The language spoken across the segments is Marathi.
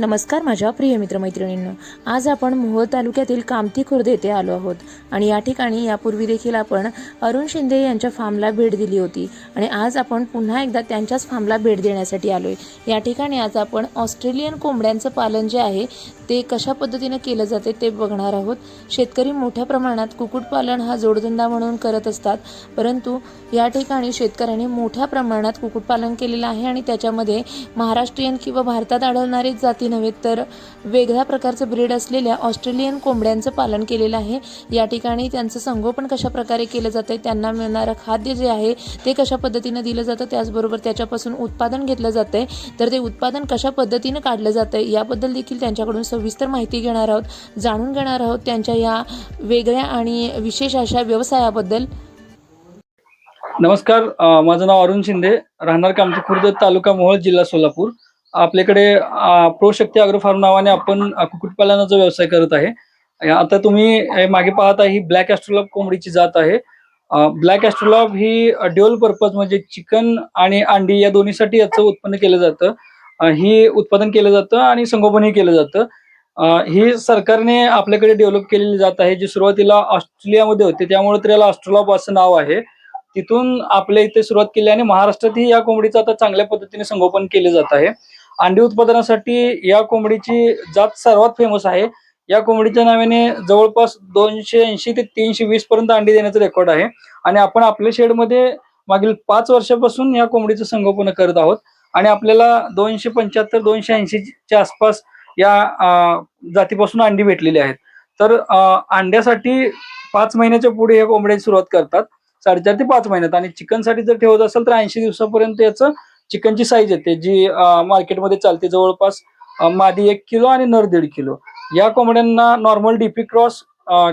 नमस्कार माझ्या प्रिय मित्रमैत्रिणींनो. आज आपण मोहोळ तालुक्यातील कामती खुर्द येथे आलो आहोत. आणि या ठिकाणी यापूर्वी देखील आपण अरुण शिंदे यांच्या फार्मला भेट दिली होती. आणि आज आपण पुन्हा एकदा त्यांच्याच फार्मला भेट देण्यासाठी आलो आहे या ठिकाणी आज आपण ऑस्ट्रेलियन कोंबड्यांचं पालन जे आहे ते कशा पद्धतीनं केलं जाते ते बघणार आहोत. शेतकरी मोठ्या प्रमाणात कुक्कुटपालन हा जोडधंदा म्हणून करत असतात. परंतु या ठिकाणी शेतकऱ्यांनी मोठ्या प्रमाणात कुक्कुटपालन केलेलं आहे आणि त्याच्यामध्ये महाराष्ट्रीयन किंवा भारतात आढळणारे जाती नव्हे तर वेगळ्या प्रकारचं ब्रीड असलेल्या ऑस्ट्रेलियन कोंबड्यांचं पालन केलेलं आहे. या ठिकाणी त्यांचं संगोपन कशा प्रकारे केलं जातं त्यांना मिळणारं खाद्य जे आहे ते कशा पद्धतीनं दिलं जातं त्याचबरोबर त्याच्यापासून उत्पादन घेतलं जातं आहे तर ते उत्पादन कशा पद्धतीनं काढलं जातं आहे याबद्दल देखील त्यांच्याकडून सविस्तर माहिती घेणार आहोत जाणून घेणार आहोत त्यांच्या या वेगळ्या आणि विशेष अशा व्यवसायाबद्दल. नमस्कार माझं नाव अरुण शिंदे राहणार कामठी खुर्द तालुका मोहोळ जिल्हा सोलापूर. आपल्याकडे प्रोशक्ती प्रो फार्म नावाने आपण कुक्कुटपालनाचा व्यवसाय करत आहे. आता तुम्ही मागे पाहता ही ब्लॅक ॲस्ट्रोलॉब कोंबडीची जात आहे. ब्लॅक ॲस्ट्रोलॉब ही ड्युअल पर्पज म्हणजे चिकन आणि अंडी या दोन्हीसाठी याचं उत्पन्न केलं जातं. ही उत्पादन केलं जातं आणि संगोपनही केलं जातं. ही सरकारने आपल्याकडे डेव्हलप केलेली जात आहे जी सुरुवातीला ऑस्ट्रेलियामध्ये होती त्यामुळे त्याला ऑस्ट्रोलॉप असं नाव आहे. तिथून आपल्या इथे सुरुवात केली आणि महाराष्ट्रातही या कोंबडीचं आता चांगल्या पद्धतीने संगोपन केले जात आहे. अंडी उत्पादनासाठी या कोंबडीची जात सर्वात फेमस आहे. या कोंबडीच्या नावाने जवळपास दोनशे ऐंशी ते तीनशे वीस पर्यंत अंडी देण्याचं रेकॉर्ड आहे. आणि आपण आपल्या शेडमध्ये मागील पाच वर्षापासून या कोंबडीचं संगोपन करत आहोत. आणि आपल्याला दोनशे पंच्याहत्तर दोनशे ऐंशीच्या आसपास या जातीपासून अंडी भेटलेली आहेत. तर अंड्यासाठी पाच महिन्याच्या पुढे या कोंबड्याची सुरुवात करतात. साडेचार ते पाच महिन्यात. आणि चिकनसाठी जर ठेवत असेल तर ऐंशी दिवसापर्यंत याचं चिकनची साईज येते जी मार्केटमध्ये चालते जवळपास मादी एक किलो आणि नर दीड किलो. या कोंबड्यांना नॉर्मल डीपी क्रॉस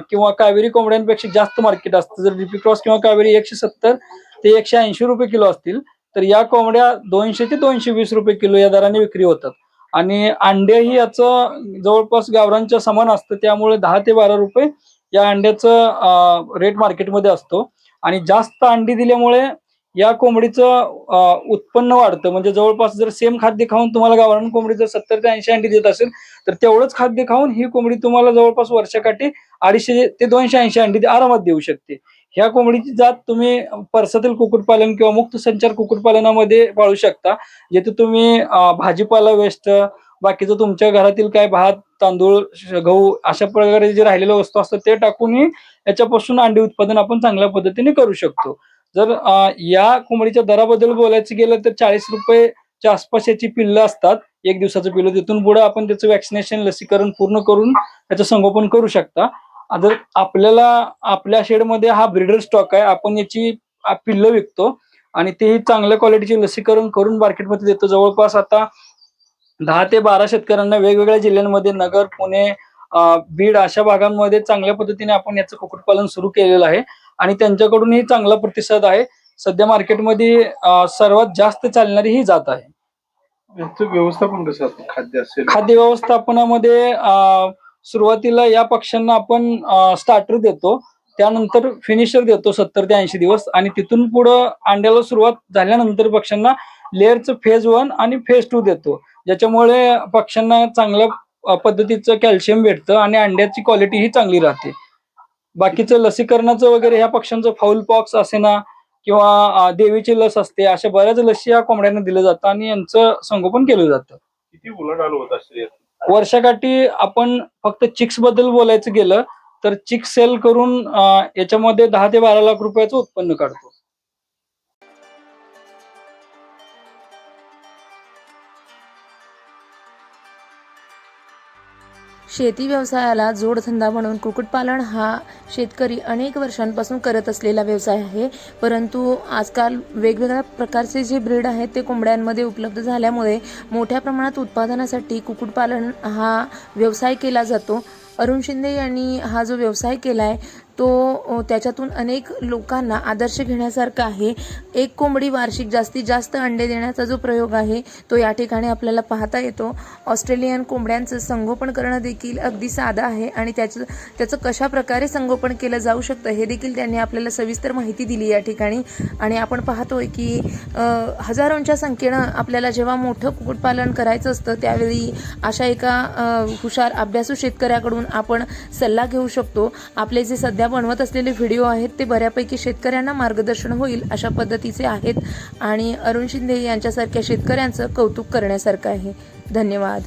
किंवा कावेरी कोंबड्यांपेक्षा जास्त मार्केट असतं. जर डीपी क्रॉस किंवा कावेरी एकशे सत्तर ते एकशे ऐंशी रुपये किलो असतील तर या कोंबड्या दोनशे ते दोनशे वीस रुपये किलो या दराने विक्री होतात. आणि अंडेही याचं जवळपास गावरांच्या समान असतं. त्यामुळे दहा ते बारा रुपये या अंड्याचं रेट मार्केटमध्ये असतो. आणि जास्त अंडी दिल्यामुळे या कोंबडीचं उत्पन्न वाढतं. म्हणजे जवळपास जर सेम खाद्य खाऊन तुम्हाला गावरान कोंबडी जर सत्तर ते ऐंशी अंडी देत असेल तर तेवढंच खाद्य खाऊन ही कोंबडी तुम्हाला जवळपास वर्षाकाठी अडीचशे ते दोनशे ऐंशी अंडी आरामात देऊ शकते. ह्या कोंबडीची जात तुम्ही परसातील कुक्कुटपालन किंवा मुक्त संचार कुक्कुटपालनामध्ये पाळू शकता जिथे तुम्ही भाजीपाला वेस्ट बाकीचं तुमच्या घरातील काय भात तांदूळ गहू अशा प्रकारे जे राहिलेल्या वस्तू असतात ते टाकूनही याच्यापासून अंडी उत्पादन आपण चांगल्या पद्धतीने करू शकतो. जर या कोंबडीच्या दराबद्दल बोलायचं गेलं तर चाळीस रुपयेच्या आसपास याची पिल्लं असतात. एक दिवसाचं पिल्लं तिथून पुढे आपण त्याचं वॅक्सिनेशन लसीकरण पूर्ण करून त्याचं संगोपन करू शकता. जर आपल्याला आपल्या शेडमध्ये हा ब्रिडर स्टॉक आहे आपण याची पिल्लं विकतो आणि तेही चांगल्या क्वालिटीचे लसीकरण करून मार्केटमध्ये देतो. जवळपास आता दहा ते बारा शेतकऱ्यांना वेगवेगळ्या जिल्ह्यांमध्ये नगर पुणे बीड अशा भागांमध्ये चांगल्या पद्धतीने आपण याचं कुक्कुटपालन सुरू केलेलं आहे. आणि त्यांच्याकडूनही चांगला प्रतिसाद आहे. सध्या मार्केटमध्ये सर्वात जास्त चालणारी ही जात आहे. व्यवस्थापन कसं खाद्य असेल. खाद्य व्यवस्थापनामध्ये अं, सुरुवातीला या पक्ष्यांना आपण स्टार्टर देतो. त्यानंतर फिनिशर देतो सत्तर ते ऐंशी दिवस. आणि तिथून पुढं अंड्याला सुरुवात झाल्यानंतर पक्ष्यांना लेअरचं फेज वन आणि फेज टू देतो. ज्याच्यामुळे पक्ष्यांना चांगल्या पद्धतीचं कॅल्शियम भेटतं आणि अंड्याची क्वालिटी ही चांगली राहते. बाकीचं लसीकरणाचं वगैरे ह्या पक्ष्यांचं फाऊल पॉक्स असे ना किंवा देवीची लस असते अशा बऱ्याच लसी या कोंबड्यांना दिलं जातं आणि यांचं संगोपन केलं जातं. किती उलट आलो असेल वर्षाकाठी आपण फक्त चिक्सबद्दल बोलायचं गेलं तर चिक्स सेल करून याच्यामध्ये दहा ते बारा लाख रुपयाचं उत्पन्न काढतो. शेती व्यवसायाला जोडधंदा म्हणून कुक्कुटपालन हा शेतकरी अनेक वर्षांपासून करत असलेला व्यवसाय आहे. परंतु आजकाल वेगवेगळ्या प्रकारचे जे ब्रीड आहेत ते कोंबड्यांमध्ये उपलब्ध झाल्यामुळे मोठ्या प्रमाणात उत्पादनासाठी कुक्कुटपालन हा व्यवसाय केला जातो. अरुण शिंदे यांनी हा जो व्यवसाय केला आहे तो त्याच्यातून अनेक लोकांना आदर्श घेण्यासारखा आहे. एक कोंबडी वार्षिक जास्तीत जास्त अंडे देण्याचा जो प्रयोग आहे तो या ठिकाणी आपल्याला पाहता येतो. ऑस्ट्रेलियन कोंबड्यांचं संगोपन करणं देखील अगदी साधं आहे आणि त्याचं त्याचं कशा प्रकारे संगोपन केलं जाऊ शकतं हे देखील त्यांनी आपल्याला सविस्तर माहिती दिली या ठिकाणी. आणि आपण पाहतोय की हजारोंच्या संख्येनं आपल्याला जेव्हा मोठं कुक्कुटपालन करायचं असतं त्यावेळी अशा एका हुशार अभ्यासू शेतकऱ्याकडून आपण सल्ला घेऊ शकतो. आपले जे सध्या सध्या बनवत असलेले व्हिडिओ आहेत ते बऱ्यापैकी शेतकऱ्यांना मार्गदर्शन होईल अशा पद्धतीचे आहेत. आणि अरुण शिंदे यांच्यासारख्या शेतकऱ्यांचं कौतुक करण्यासारखं आहे. धन्यवाद.